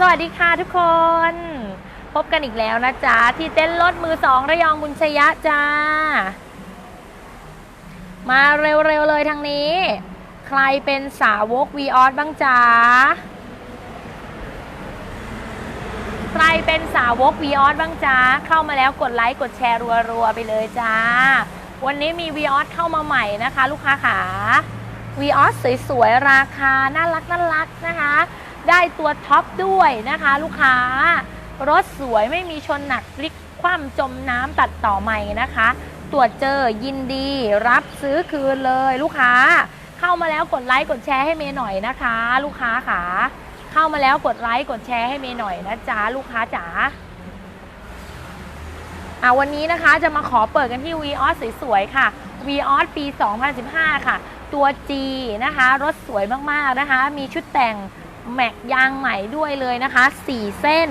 สวัสดีค่ะทุกคน พบกันอีกแล้วนะจ๊ะ ที่เต้นรถมือสองระยองบุญชยะจ้า มาเร็วๆเลยทางนี้ ใครเป็นสาวกวีออสบ้างจ๊ะ ใครเป็นสาวกวีออสบ้างจ๊ะ เข้ามาแล้วกดไลค์กดแชร์รัวๆไปเลยจ้า วันนี้มีวีออสเข้ามาใหม่นะคะ ลูกค้าขาวีออสสวยๆ ราคาน่ารักน่ารักนะคะ ได้ตัวท็อปด้วยนะคะ ลูกค้ารถสวยไม่มีชนหนักพลิกคว่ำจมน้ำตัดต่อใหม่นะคะ ตรวจเจอยินดี รับซื้อคืนเลยลูกค้า เข้ามาแล้วกดไลค์กดแชร์ให้เมย์หน่อยนะคะ ลูกค้าขาเข้ามาแล้วกดไลค์กดแชร์ให้เมย์หน่อยนะจ๊ะลูกค้าจ๋าอะวันนี้นะคะจะมาขอเปิดกันที่ v ีออสสวยๆค่ะ v ีออสปี 2015 ค่ะ ตัว G นะคะ รถสวยมากๆนะคะ มีชุดแต่ง แม็กยางใหม่ด้วยเลยนะคะ 4 เส้น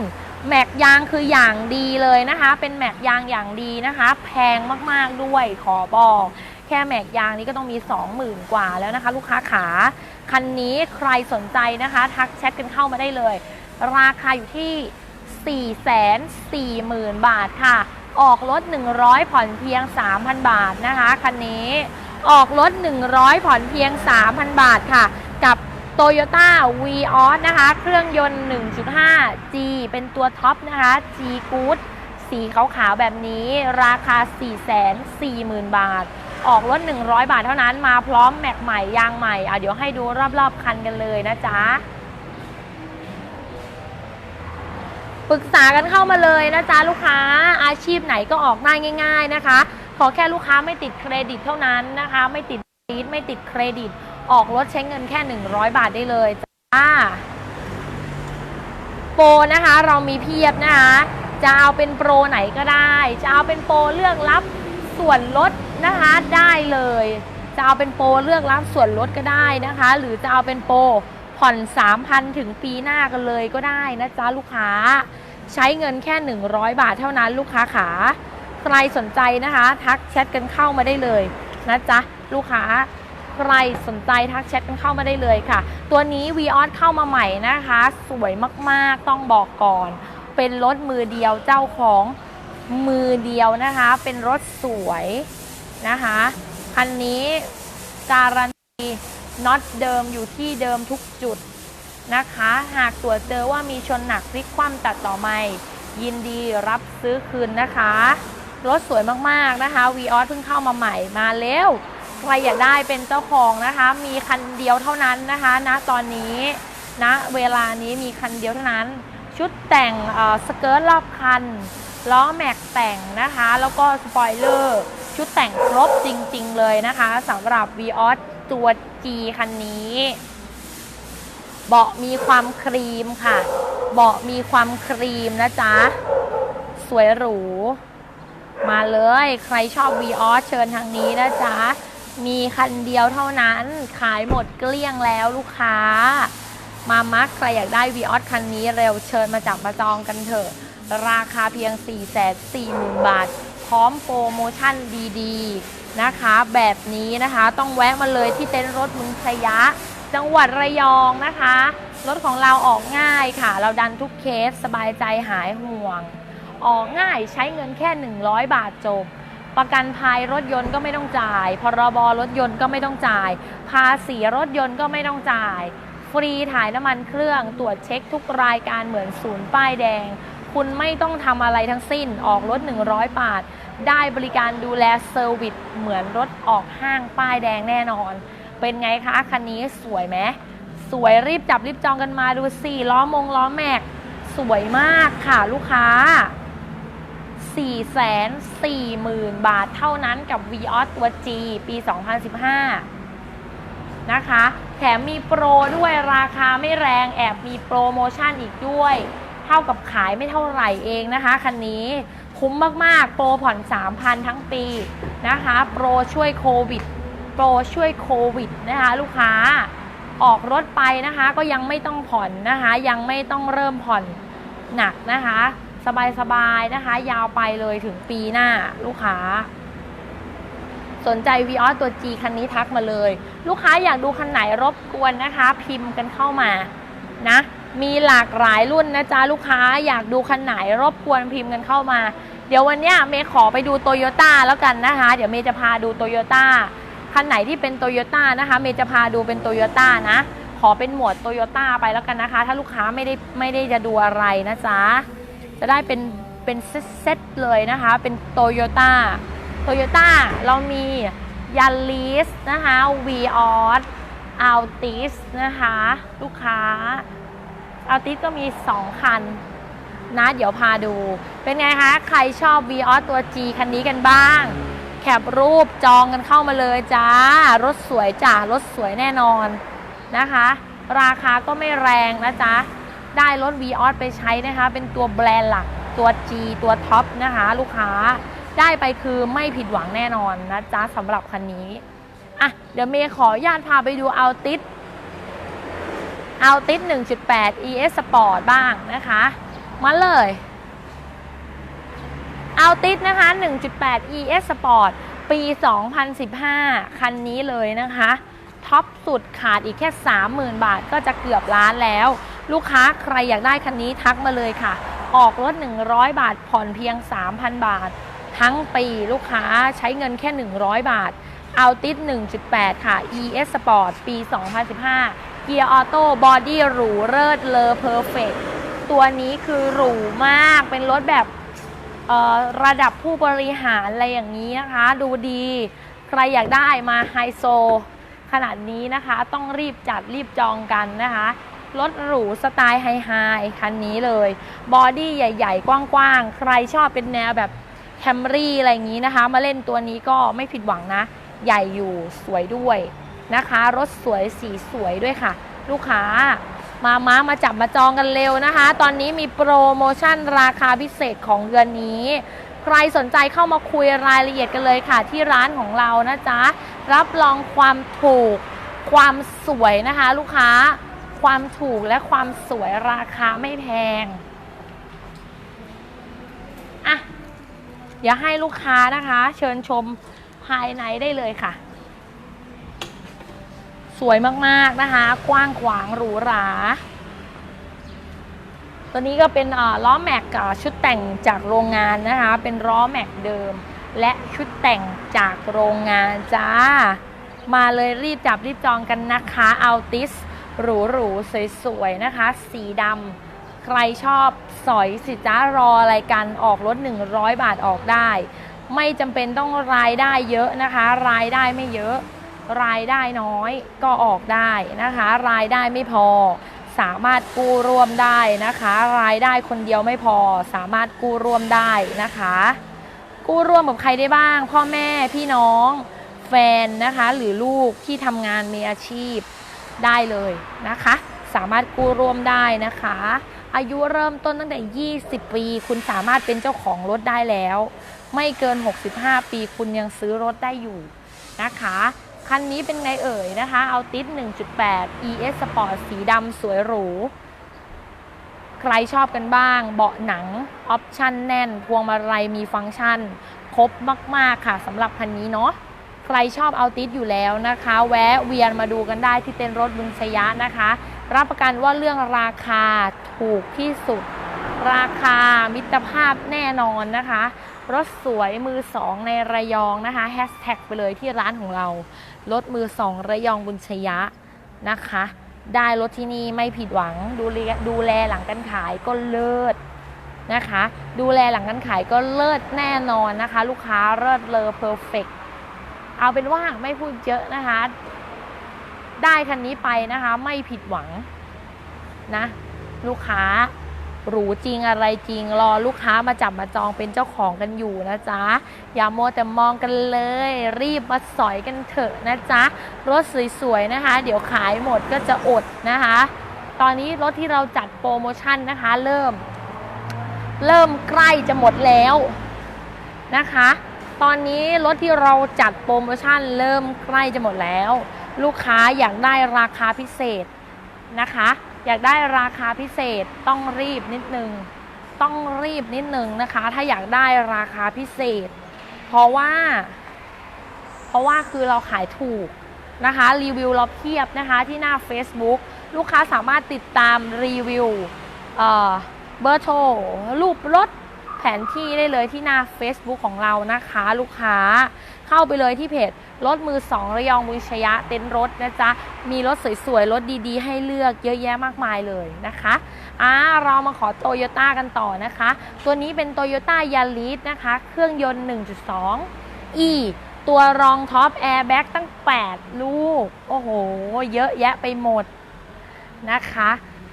แม็กยางคืออย่างดีเลยนะคะ เป็นแม็กยางอย่างดีนะคะ แพงมากๆด้วยขอบอก แค่แม็กยางนี้ก็ต้องมี 20,000 กว่าแล้วนะคะ ลูกค้าขาคันนี้ใครสนใจนะคะ ทักแชทกันเข้ามาได้เลย ราคาอยู่ที่ 440,000 บาทค่ะ ออกรถ 100 ผ่อนเพียง 3,000 บาทนะคะ คันนี้ออกรถ 100 ผ่อนเพียง 3,000 บาทค่ะ กับ Toyota v ีออสนะคะ เครื่องยนต์ 1.5 G เป็นตัวท็อปนะคะ G Good สีขาวๆ แบบนี้ราคา 440,000 บาท ออกรถ 100 บาทเท่านั้นมาพร้อมแม็กใหม่ยางใหม่อะเดี๋ยวให้ดูรอบๆ คันกันเลยนะจ๊ะปรึกษากันเข้ามาเลยนะจ๊ะลูกค้าอาชีพไหนก็ออกได้ง่าย ๆนะคะ ขอแค่ลูกค้าไม่ติดเครดิตเท่านั้นนะคะ ไม่ติดซีดไม่ติดเครดิต ออกรถใช้เงินแค่ 100 บาทได้เลยจ้าโปรนะคะเรามีเพียบนะคะ จะเอาเป็นโปรไหนก็ได้ จะเอาเป็นโปรเลื่อกรับส่วนลดนะคะได้เลย จะเอาเป็นโปรเลื่อกรับส่วนลดก็ได้นะคะ หรือจะเอาเป็นโปรผ่อน 3,000 ถึงปีหน้ากันเลยก็ได้นะจ๊ะลูกค้า ใช้เงินแค่ 100 บาทเท่านั้นลูกค้าขาใครสนใจนะคะ ทักแชทกันเข้ามาได้เลยนะจ๊ะลูกค้า ใครสนใจทักแชทกันเข้ามาได้เลยค่ะ ตัวนี้ v ีออสเข้ามาใหม่นะคะ สวยมากๆต้องบอกก่อน เป็นรถมือเดียวเจ้าของมือเดียวนะคะ เป็นรถสวยนะคะคันนี้การันตีน็อตเดิมอยู่ที่เดิมทุกจุดนะคะ หากตรวจเจอว่ามีชนหนักพลิกคว่ำตัดต่อไม่ยินดีรับซื้อคืนนะคะ รถสวยมากๆนะคะ v ีออสเพิ่งเข้ามาใหม่มาเร็ว ใครอยากได้เป็นเจ้าของนะคะ มีคันเดียวเท่านั้นนะคะณตอนนี้ณเวลานี้มีคันเดียวเท่านั้น ชุดแต่งสเกิร์ตรอบคันล้อแม็กแต่งนะคะ แล้วก็สปอยเลอร์ ชุดแต่งครบจริง ๆ เลยนะคะสำหรับ v ีออสตัว G คันนี้ เบาะมีความครีมค่ะ เบาะมีความครีมนะจ๊ะ สวยหรู มาเลยใครชอบ v ีออสเชิญทางนี้นะจ๊ะ มีคันเดียวเท่านั้นขายหมดเกลี้ยงแล้วลูกค้า มามักใครอยากได้ v ีออสคันนี้เร็วเชิญมาจับมาจองกันเถอะ ราคาเพียง 4 4 0 0 0 0 บาท พร้อมโปรโมชั่นดีๆนะคะ แบบนี้นะคะต้องแวะมาเลยที่เต็นท์รถมุนชยะ จังหวัดระยองนะคะ รถของเราออกง่ายค่ะ เราดันทุกเคสสบายใจหายห่วง ออกง่ายใช้เงินแค่ 100 บาทจบ ประกันภัยรถยนต์ก็ไม่ต้องจ่าย พรบรถยนต์ก็ไม่ต้องจ่าย ภาษีรถยนต์ก็ไม่ต้องจ่าย ฟรีถ่ายน้ำมันเครื่อง ตรวจเช็คทุกรายการเหมือนศูนย์ป้ายแดง คุณไม่ต้องทำอะไรทั้งสิ้น ออกรถ 100 บาท ได้บริการดูแลเซอร์วิสเหมือนรถออกห้างป้ายแดงแน่นอน เป็นไงคะคันนี้สวยไหมสวยรีบจับรีบจองกันมาดูสี่ล้อมงล้อแม็กสวยมากค่ะลูกค้า 440,000 บาทเท่านั้นกับ v ีออสตัว G ปี 2015 นะคะ แถมมีโปรด้วยราคาไม่แรงแอบมีโปรโมชั่นอีกด้วย เท่ากับขายไม่เท่าไหร่เองนะคะ คันนี้คุ้มมาก ๆ โปรผ่อน 3,000 ทั้งปีนะคะ โปรช่วยโควิด โปรช่วยโควิดนะคะลูกค้าออกรถไปนะคะก็ยังไม่ต้องผ่อนนะคะ ยังไม่ต้องเริ่มผ่อนหนักนะคะ สบายๆนะคะ ยาวไปเลยถึงปีหน้าลูกค้า สนใจ v ีออสตัว G คันนี้ทักมาเลย ลูกค้าอยากดูคันไหนรบกวนนะคะ พิมพ์กันเข้ามานะมีหลากหลายรุ่นนะจ๊ะ ลูกค้าอยากดูคันไหนรบกวนพิมพ์กันเข้ามา เดี๋ยววันนี้เมย์ขอไปดูโตโยต้าแล้วกันนะคะ เดี๋ยวเมย์จะพาดูโตโยต้าคันไหนที่เป็นโตโยต้านะคะ เมย์จะพาดูเป็นโตโยต้านะ ขอเป็นหมวดโตโยต้าไปแล้วกันนะคะ ถ้าลูกค้าไม่ได้ไม่ได้จะดูอะไรนะจ๊ะ จะได้เป็นเป็นเซตเลยนะคะ เป็นโตโยต้าโตโยต้าเรามียันลีสนะคะวีออสอัลติสนะคะ ลูกค้าอัลติสก็มี 2 คันนะเดี๋ยวพาดู เป็นไงคะ ใครชอบ v ีออตัว G คันนี้กันบ้าง แคปรูปจองกันเข้ามาเลยจ้า รถสวยจ้ารถสวยแน่นอนนะคะ ราคาก็ไม่แรงนะจ๊ะ ได้รถ v ีออไปใช้นะคะ เป็นตัวแบรนด์หลักตัว G ตัวท็อปนะคะ ลูกค้าได้ไปคือไม่ผิดหวังแน่นอนนะจ๊ะสำหรับคันนี้อะเดี๋ยวเมย์ขออนุญาตพาไปดูเอาติสเอาติส1.8 ES Sport บ้างนะคะ มาเลยเอาติดนะคะ 1.8 ES Sport ปี 2015 คันนี้เลยนะคะ ท็อปสุดขาดอีกแค่ 30,000 บาทก็จะเกือบล้านแล้ว ลูกค้าใครอยากได้คันนี้ทักมาเลยค่ะ ออกรถ 100 บาทผ่อนเพียง 3,000 บาท ทั้งปีลูกค้าใช้เงินแค่ 100 บาทเอาติด1.8 ค่ะ ES Sport ปี 2015 เกียร์ออโต้บอดี้หรูเลิศเลอเพอร์เฟกตัวนี้คือหรูมากเป็นรถแบบระดับผู้บริหารอะไรอย่างนี้นะคะ ดูดี ใครอยากได้มาไฮโซ ขนาดนี้นะคะ ต้องรีบจัดรีบจองกันนะคะ รถหรูสไตล์ไฮไฮคันนี้เลย บอดี้ใหญ่ ๆ กว้างๆ ใครชอบเป็นแนวแบบแคมรี่อะไรอย่างนี้นะคะ มาเล่นตัวนี้ก็ไม่ผิดหวังนะ ใหญ่อยู่สวยด้วยนะคะ รถสวยสีสวยด้วยค่ะ ลูกค้ามาม้ามาจับมาจองกันเร็วนะคะ ตอนนี้มีโปรโมชั่นราคาพิเศษของเดือนนี้ ใครสนใจเข้ามาคุยรายละเอียดกันเลยค่ะ ที่ร้านของเรานะจ๊ะ รับรองความถูกความสวยนะคะ ลูกค้า ความถูกและความสวยราคาไม่แพงอะเดี๋ยวให้ลูกค้านะคะ เชิญชมภายในได้เลยค่ะ สวยมากๆนะคะ กว้างขวางหรูหราตัวนี้ก็เป็นอ่าล้อแม็กชุดแต่งจากโรงงานนะคะ เป็นล้อแม็กเดิม และชุดแต่งจากโรงงานจ้า มาเลยรีบจับรีบจองกันนะคะเอาติส หรูหรูๆสวยๆนะคะ สีดำใครชอบสอยสิจ้ารออะไรกันออกรถ 100 บาทออกได้ ไม่จำเป็นต้องรายได้เยอะนะคะ รายได้ไม่เยอะ รายได้น้อยก็ออกได้นะคะ รายได้ไม่พอ สามารถกู้ร่วมได้นะคะ รายได้คนเดียวไม่พอ สามารถกู้ร่วมได้นะคะ กู้ร่วมกับใครได้บ้าง พ่อแม่พี่น้องแฟนนะคะ หรือลูกที่ทำงานมีอาชีพ ได้เลยนะคะ สามารถกู้ร่วมได้นะคะ อายุเริ่มต้นตั้งแต่ 20 ปี คุณสามารถเป็นเจ้าของรถได้แล้ว ไม่เกิน 65 ปีคุณยังซื้อรถได้อยู่นะคะคันนี้เป็นไงเอ่ยนะคะ เอาติส1.8 ES Sport สีดำสวยหรู ใครชอบกันบ้าง เบาะหนัง ออปชั่นแน่น พวงมาลัยมีฟังก์ชัน ครบมาก ๆ ค่ะสำหรับคันนี้เนาะ ใครชอบเอาติสอยู่แล้วนะคะ แวะเวียนมาดูกันได้ที่เต็นท์รถบุญชยะนะคะ รับประกันว่าเรื่องราคาถูกที่สุด ราคามิตรภาพแน่นอนนะคะ รถสวยมือสองในระยองนะคะแฮชแท็กไปเลยที่ร้านของเรา รถมือสองระยองบุญชยะนะคะ ได้รถที่นี่ไม่ผิดหวังดูแลดูแลหลังการขายก็เลิศนะคะ ดูแลหลังการขายก็เลิศแน่นอนนะคะ ลูกค้าเลิศเลอเพอร์เฟก เอาเป็นว่าไม่พูดเยอะนะคะ ได้คันนี้ไปนะคะ ไม่ผิดหวังนะ ลูกค้าหรูจริงอะไรจริงรอลูกค้ามาจับมาจองเป็นเจ้าของกันอยู่นะจ๊ะ อย่าโมวแต่มองกันเลย รีบมาสอยกันเถอะนะจ๊ะ รถสวยๆนะคะ เดี๋ยวขายหมดก็จะอดนะคะ ตอนนี้รถที่เราจัดโปรโมชั่นนะคะ เริ่ม เริ่มใกล้จะหมดแล้วนะคะ ตอนนี้รถที่เราจัดโปรโมชั่นเริ่มใกล้จะหมดแล้ว ลูกค้าอยากได้ราคาพิเศษนะคะ อยากได้ราคาพิเศษต้องรีบนิดนึง ต้องรีบนิดนึงนะคะ ถ้าอยากได้ราคาพิเศษ เพราะว่า เพราะว่าคือเราขายถูกนะคะ รีวิวเราเพียบนะคะที่หน้า Facebook ลูกค้าสามารถติดตามรีวิวเเบอร์โทรรูปรถ นที่ได้เลยที่หน้า Facebook ของเรานะคะ ลูกค้าเข้าไปเลยที่เพจรถมือสองระยองบุญชยะเต็นรถนะจ๊ะ มีรถสวยๆ รถดีๆ ให้เลือกเยอะแยะมากมายเลยนะคะอ่าเรามาขอโตโยต้ากันต่อนะคะ ตัวนี้เป็นโตโยต้ายาริสนะคะ เครื่องยนต์ 1.2 E ตัวรองท็อปแอร์แบ็กตั้ง 8 ลูก โอ้โห เยอะแยะไปหมดนะคะ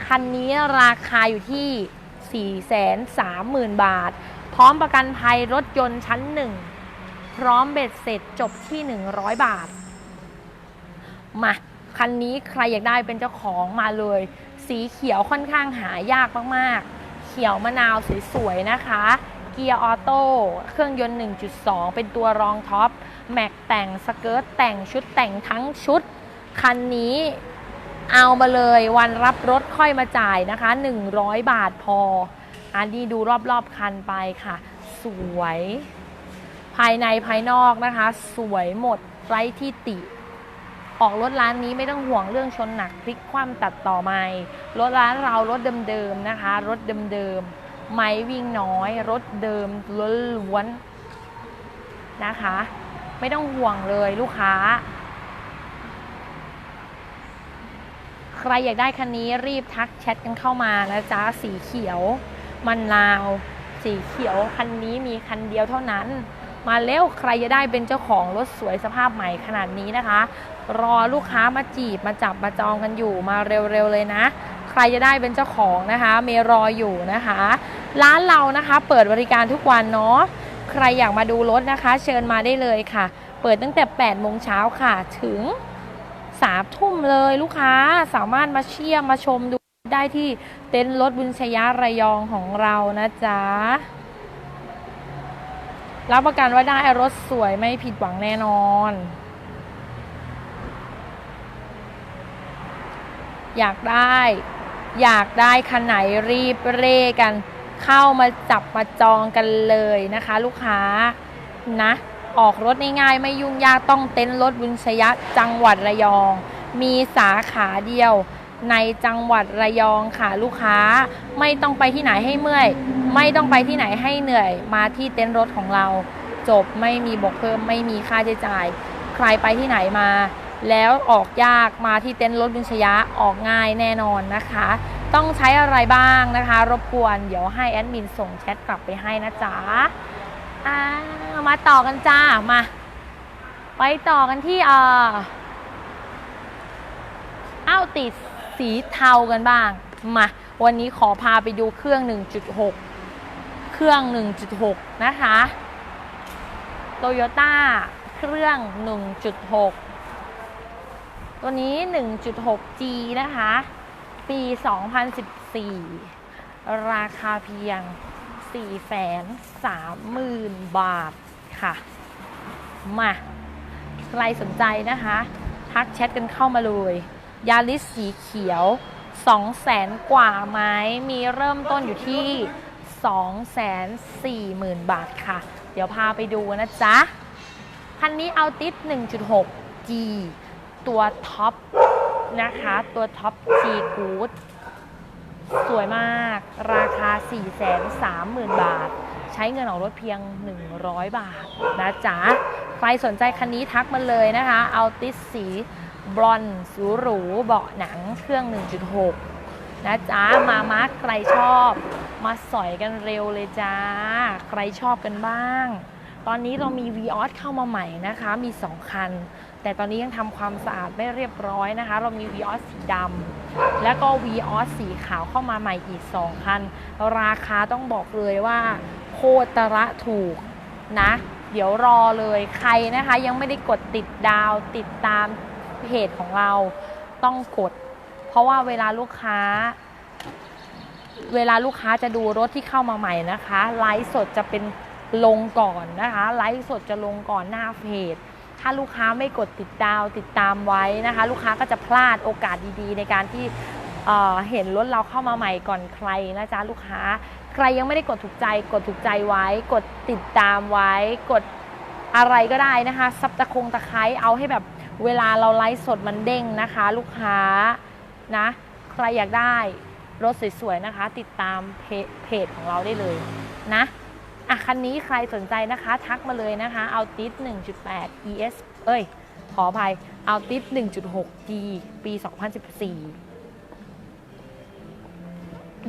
คันนี้ราคาอยู่ที่ 430,000 บาท พร้อมประกันภัยรถยนต์ชั้น 1 พร้อมเบ็ดเสร็จจบที่ 100 บาท มาคันนี้ใครอยากได้เป็นเจ้าของมาเลย สีเขียวค่อนข้างหายากมากๆ เขียวมะนาวสวยๆนะคะ เกียร์ออโต้เครื่องยนต์ 1.2 เป็นตัวรองท็อป แม็กแต่งสเกิร์ตแต่งชุดแต่งทั้งชุด คันนี้เอามาเลยวันรับรถ ค่อยมาจ่ายนะคะ 100 บาทพอ อันนี้ดูรอบๆคันไปค่ะ สวย ภายในภายนอกนะคะ สวยหมดไร้ที่ติ ออกรถร้านนี้ไม่ต้องห่วงเรื่องชนหนักพลิกคว่ำตัดต่อไม่รถร้านเรารถเดิมๆนะคะ รถเดิมๆไม่วิ่งน้อย รถเดิมล้วนๆนะคะ ไม่ต้องห่วงเลยลูกค้า ใครอยากได้คันนี้รีบทักแชทกันเข้ามานะจ๊ะสีเขียว มันลาว สีเขียวคันนี้มีคันเดียวเท่านั้น มาเร็วใครจะได้เป็นเจ้าของรถสวยสภาพใหม่ขนาดนี้นะคะ รอลูกค้ามาจีบมาจับมาจองกันอยู่มาเร็วๆเลยนะ ใครจะได้เป็นเจ้าของนะคะเมรออยู่นะคะ ร้านเรานะคะเปิดบริการทุกวันเนาะใครอยากมาดูรถนะคะ เชิญมาได้เลยค่ะ เปิดตั้งแต่8โมงเช้าค่ะถึง 3ทุ่มเลยลูกค้าสามารถมาเชี่ยมมาชมดูได้ที่เต็นท์รถบุญชยาระยองของเรานะจ๊ะ รับประกันว่าได้รถสวยไม่ผิดหวังแน่นอนอยากได้ อยากได้คันไหนรีบเร่กัน เข้ามาจับมาจองกันเลยนะคะ ลูกค้านะ ออกรถง่ายๆไม่ยุ่งยากต้องเต็นท์รถบุญชยะจังหวัดระยอง มีสาขาเดียวในจังหวัดระยองค่ะลูกค้า ไม่ต้องไปที่ไหนให้เมื่อย ไม่ต้องไปที่ไหนให้เหนื่อย มาที่เต็นท์รถของเรา จบไม่มีบวกเพิ่มไม่มีค่าใช้จ่าย ใครไปที่ไหนมา แล้วออกยากมาที่เต็นท์รถบุญชยะออกง่ายแน่นอนนะคะ ต้องใช้อะไรบ้างนะคะ รบกวนเดี๋ยวให้แอดมินส่งแชทกลับไปให้นะจ๊ะ อ่ามาต่อกันจ้ามา ไปต่อกันที่เอ่ออ้าวติดสีเทากันบ้าง มา วันนี้ขอพาไปดูเครื่อง 1.6 เครื่อง 1.6 นะคะโตโยต้าเครื่อง 1.6 ตัวนี้ 1.6G นะคะ ปี 2014 ราคาเพียง 430,000 บาทค่ะ มา ใครสนใจนะคะ ทักแชทกันเข้ามาเลย ยาลิสสีเขียว 200,000กว่าไหมมีเริ่มต้นอยู่ที่ 240,000 บาทค่ะ เดี๋ยวพาไปดูนะจ๊ะ คันนี้เอาติด 1.6G ตัวท็อปนะคะ ตัวท็อป G Good สวยมาก ราคา 430,000 บาท ใช้เงินออกรถเพียง 100 บาทนะจ๊ะ ใครสนใจคันนี้ทักมาเลยนะคะ เอาติสสีบรอนซ์สูหรูเบาะหนังเครื่อง 1.6 นะจ๊ะ มามาร์ใครชอบ มาสอยกันเร็วเลยจ้า ใครชอบกันบ้าง ตอนนี้เรามี v ีออสเข้ามาใหม่นะคะ มี 2 คัน แต่ตอนนี้ยังทำความสะอาดไม่เรียบร้อยนะคะ เรามี v ีออสสีดำ แล้วก็ v ีออสสีขาวเข้ามาใหม่อีก 2 คัน ราคาต้องบอกเลยว่า โคตรถูกนะ เดี๋ยวรอเลยใครนะคะ ยังไม่ได้กดติดดาวติดตามเพจของเราต้องกด เพราะว่าเวลาลูกค้า เวลาลูกค้าจะดูรถที่เข้ามาใหม่นะคะ ไลฟ์สดจะเป็นลงก่อนนะคะ ไลฟ์สดจะลงก่อนหน้าเพจ ถ้าลูกค้าไม่กดติดดาวติดตามไว้นะคะ ลูกค้าก็จะพลาดโอกาสดีๆ ในการที่เเห็นรถเราเข้ามาใหม่ก่อนใครนะจ๊ะลูกค้า ใครยังไม่ได้กดถูกใจ กดถูกใจไว้ กดติดตามไว้ กดอะไรก็ได้นะคะซับตะคงตะไคร้เอาให้แบบเวลาเราไลฟ์สดมันเด้งนะคะ ลูกค้านะใครอยากได้รถสวยๆนะคะ ติดตามเพเพจของเราได้เลยนะ อะคันนี้ใครสนใจนะคะ ทักมาเลยนะคะเอาติด1.8 ES เอ้ย ขออภัยเอาติด1.6 G ปี 2014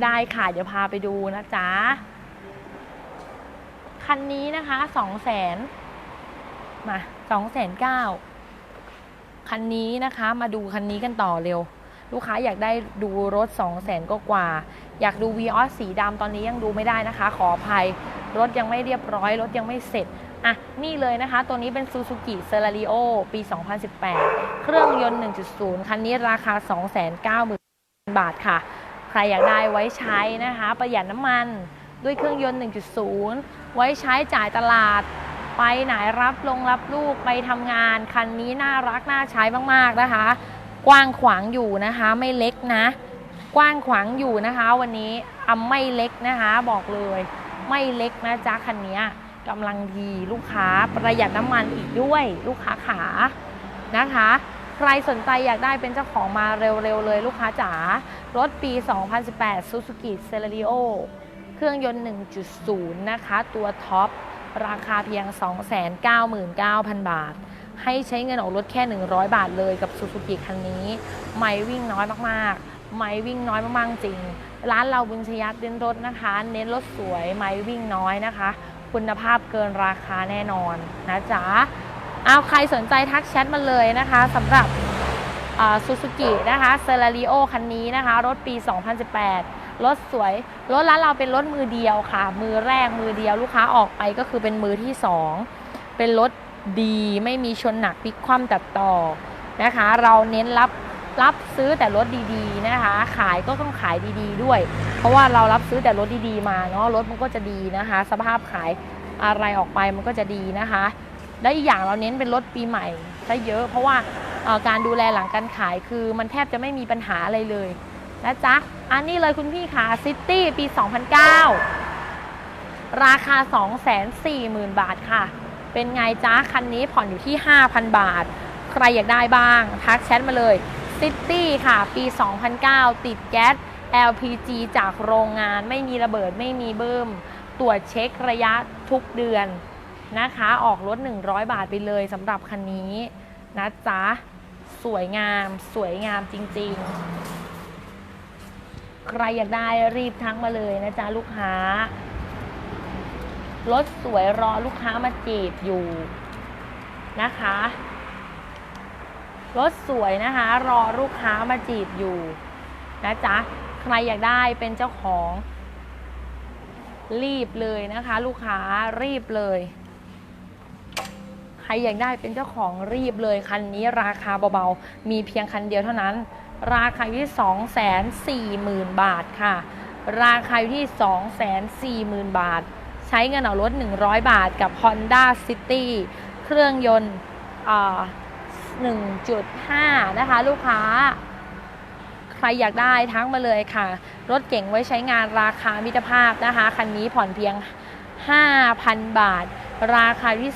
ได้ค่ะเดี๋ยวพาไปดูนะจ๊ะ คันนี้นะคะ2 0 0 0 0 0มา2 9 0 0 0คันนี้นะคะมาดูคันนี้กันต่อเร็ว ลูกค้าอยากได้ดูรถ 2 0 0 0 0 0ก็กว่า อยากดู v ีออสสีดำตอนนี้ยังดูไม่ได้นะคะ ขออภัย รถยังไม่เรียบร้อย รถยังไม่เสร็จอะนี่เลยนะคะ ตัวนี้เป็น Suzuki c e l a r i o ปี 2018 เครื่องยนต์ 1.0 คันนี้ราคา 290,000 บาทค่ะ ใครอยากได้ไว้ใช้นะคะ ประหยัดน้ำมันด้วยเครื่องยนต์ 1.0 ไว้ใช้จ่ายตลาด ไปไหนรับลงรับลูกไปทำงาน คันนี้น่ารักน่าใช้มากๆนะคะ กว้างขวางอยู่นะคะไม่เล็กนะ กว้างขวางอยู่นะคะ วันนี้อำไม่เล็กนะคะ บอกเลย ไม่เล็กนะจ๊ะคันนี้กำลังดีลูกค้าประหยัดน้ำมันอีกด้วยลูกค้าขานะคะ ใครสนใจอยากได้เป็นเจ้าของมาเร็วๆเลยลูกค้าจ๋ารถปี 2018 Suzuki Celerio เครื่องยนต์ 1.0 นะคะ ตัวท็อป ราคาเพียง 299,000 บาท ให้ใช้เงินออกรถแค่ 100 บาทเลยกับ Suzuki คันนี้ ไม่วิ่งน้อยมากๆ ไม่วิ่งน้อยมากๆ จริง ร้านเราบุญชยัดเน้นรถนะคะ เน้นรถสวยไม่วิ่งน้อยนะคะ คุณภาพเกินราคาแน่นอนนะจ๊ะเอาใครสนใจทักแชทมาเลยนะคะสำหรับซูซูกินะคะเซราริโอคันนี้นะคะ รถปี 2018 รถสวย รถร้านเราเป็นรถมือเดียวค่ะ มือแรกมือเดียวลูกค้าออกไปก็คือเป็นมือที่ 2 เป็นรถดีไม่มีชนหนักพลิกคว่ำตัดต่อนะคะ เราเน้นรับ รับซื้อแต่รถดีๆนะคะ ขายก็ต้องขายดีๆด้วย เพราะว่าเรารับซื้อแต่รถดีๆมาเนาะรถมันก็จะดีนะคะ สภาพขายอะไรออกไปมันก็จะดีนะคะ และอีกอย่างเราเน้นเป็นรถปีใหม่ซะเยอะ เพราะว่าการดูแลหลังการขายคือมันแทบจะไม่มีปัญหาอะไรเลยนะจ๊ะอันนี้เลยคุณพี่ค่ะซิตี้ปี 2009 ราคา 240,000 บาทค่ะ เป็นไงจ๊ะ คันนี้ผ่อนอยู่ที่ 5,000 บาท ใครอยากได้บ้าง ทักแชทมาเลย ซิตี้ค่ะ ปี 2009 ติดแก๊ส LPG จากโรงงานไม่มีระเบิดไม่มีเบิ่มตรวจเช็คระยะทุกเดือนนะคะ ออกรถ 100 บาทไปเลยสำหรับคันนี้นะจ๊ะ สวยงามสวยงามจริง ๆ ใครอยากได้รีบทักมาเลยนะจ๊ะ ลูกค้ารถสวยรอลูกค้ามาจีบอยู่นะคะ รถสวยนะคะ รอลูกค้ามาจีบอยู่นะจ๊ะ ใครอยากได้เป็นเจ้าของ รีบเลยนะคะ ลูกค้ารีบเลย ใครอยากได้เป็นเจ้าของรีบเลยคันนี้ราคาเบาๆ มีเพียงคันเดียวเท่านั้น ราคาอยู่ที่ 240,000 บาทค่ะ ราคาอยู่ที่ 240,000 บาท ใช้เงินเอารถ 100 บาทกับ Honda City เครื่องยนต์อ่า 1.5 นะคะ ลูกค้า ใครอยากได้ทั้งมาเลยค่ะ รถเก่งไว้ใช้งานราคามิตรภาพนะคะ คันนี้ผ่อนเพียง 5,000 บาท ราคาที่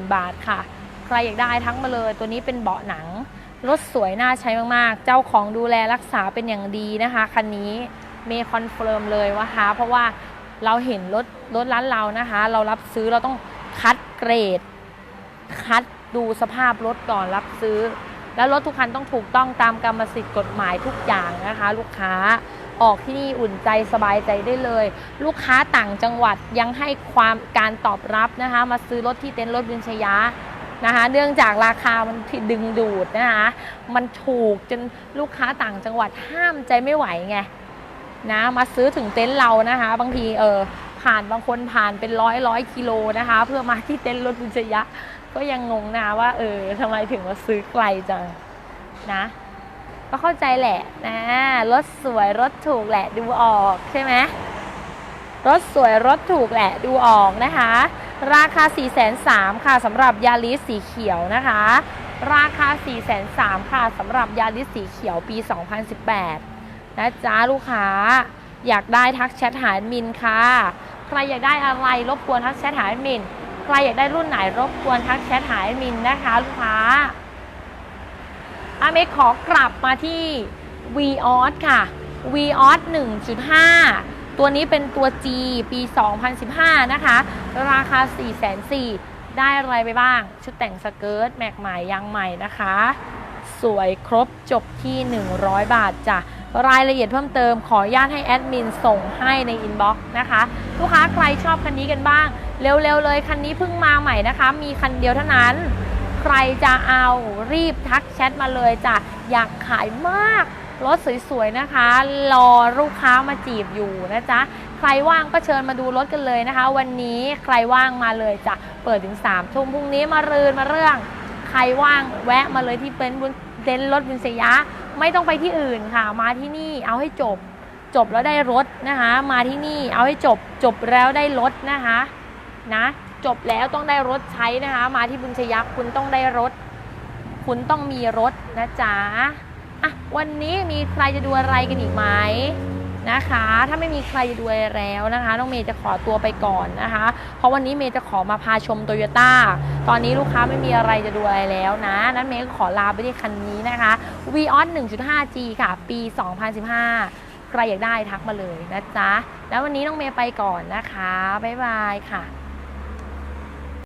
240,000 บาทค่ะ ใครอยากได้ทั้งมาเลย ตัวนี้เป็นเบาะหนัง รถสวยน่าใช้มากๆ เจ้าของดูแลรักษาเป็นอย่างดีนะคะ คันนี้เมย์คอนเฟิร์มเลยว่าคะเพราะว่าเราเห็นรถรถร้านเรานะคะ เรารับซื้อเราต้องคัดเกรด คัด ดูสภาพรถก่อนรับซื้อ แล้วรถทุกคันต้องถูกต้องตามกรรมสิทธิ์กฎหมายทุกอย่างนะคะ ลูกค้าออกที่นี่อุ่นใจสบายใจได้เลย ลูกค้าต่างจังหวัดยังให้ความการตอบรับนะคะ มาซื้อรถที่เต็นท์รถบินชยะนะคะ เนื่องจากราคามันดึงดูดนะคะ มันถูกจนลูกค้าต่างจังหวัดห้ามใจไม่ไหวไงนะมาซื้อถึงเต็นท์เรานะคะ บางทีเออผ่านบางคนผ่านเป็นร้อยร้อยกิโลนะคะ เพื่อมาที่เต็นท์รถบินชยะ ก็ยังงงนะว่า เออทำไมถึงมาซื้อไกลจังนะ ก็เข้าใจแหละนะรถสวยรถถูกแหละดูออกใช่ไหมรถสวยรถถูกแหละดูออกนะคะ ราคา 4 3 0 0 0ค่ะสำหรับยาริสสีเขียวนะคะ ราคา 4 3 0 0 0ค่ะสำหรับยาริสสีเขียวปี 2018 นะจ๊ะลูกค้าอยากได้ทักแชทหาแอมินค่ะ ใครอยากได้อะไรรบกวนทักแชทหาแอมิน ใครอยากได้รุ่นไหนรบกวนทักแชทหาแอดมินนะคะลูกค้าอาเมขอกลับมาที่ v ีออสค่ะ v ีออส1.5 ตัวนี้เป็นตัว G ปี 2015 นะคะ ราคา 4 4 0 0 0ได้อะไรไปบ้าง ชุดแต่งสเกิร์ตแม็กใหม่ยางใหม่นะคะ สวยครบจบที่ 100 บาทจ้ะรายละเอียดเพิ่มเติมขออนุญาตให้แอดมินส่งให้ในอินบ็อกซ์นะคะ ลูกค้าใครชอบคันนี้กันบ้าง เร็วๆเลยคันนี้เพิ่งมาใหม่นะคะ มีคันเดียวเท่านั้น ใครจะเอารีบทักแชทมาเลยจ้ะอยากขายมากรถสวยๆนะคะ รอลูกค้ามาจีบอยู่นะจ๊ะ ใครว่างก็เชิญมาดูรถกันเลยนะคะ วันนี้ใครว่างมาเลยจ้ะ เปิดถึง3ามทุ่มพรุ่งนี้มารืนมาเรื่อง ใครว่างแวะมาเลยที่เป็นบุญเต็นรถบุญเสยะ ไม่ต้องไปที่อื่นค่ะ มาที่นี่เอาให้จบ จบแล้วได้รถนะคะ มาที่นี่เอาให้จบ จบแล้วได้รถนะคะ นะจบแล้วต้องได้รถใช้นะคะ มาที่บุญชยักษ์คุณต้องได้รถ คุณต้องมีรถนะจ๊ะอะวันนี้มีใครจะดูอะไรกันอีกไหมนะคะ ถ้าไม่มีใครจะดูอะไรแล้วนะคะน้องเมย์จะขอตัวไปก่อนนะคะ เพราะวันนี้เมย์จะขอมาพาชมโตโยต้าตอนนี้ลูกค้าไม่มีอะไรจะดูอะไรแล้วนะนั้นเมย์ก็ขอลาไปที่คันนี้นะคะ v ีออส 1.5G ค่ะ ปี 2015 ใครอยากได้ทักมาเลยนะจ๊ะ แล้ววันนี้น้องเมย์ไปก่อนนะคะ บ๊ายบายค่ะ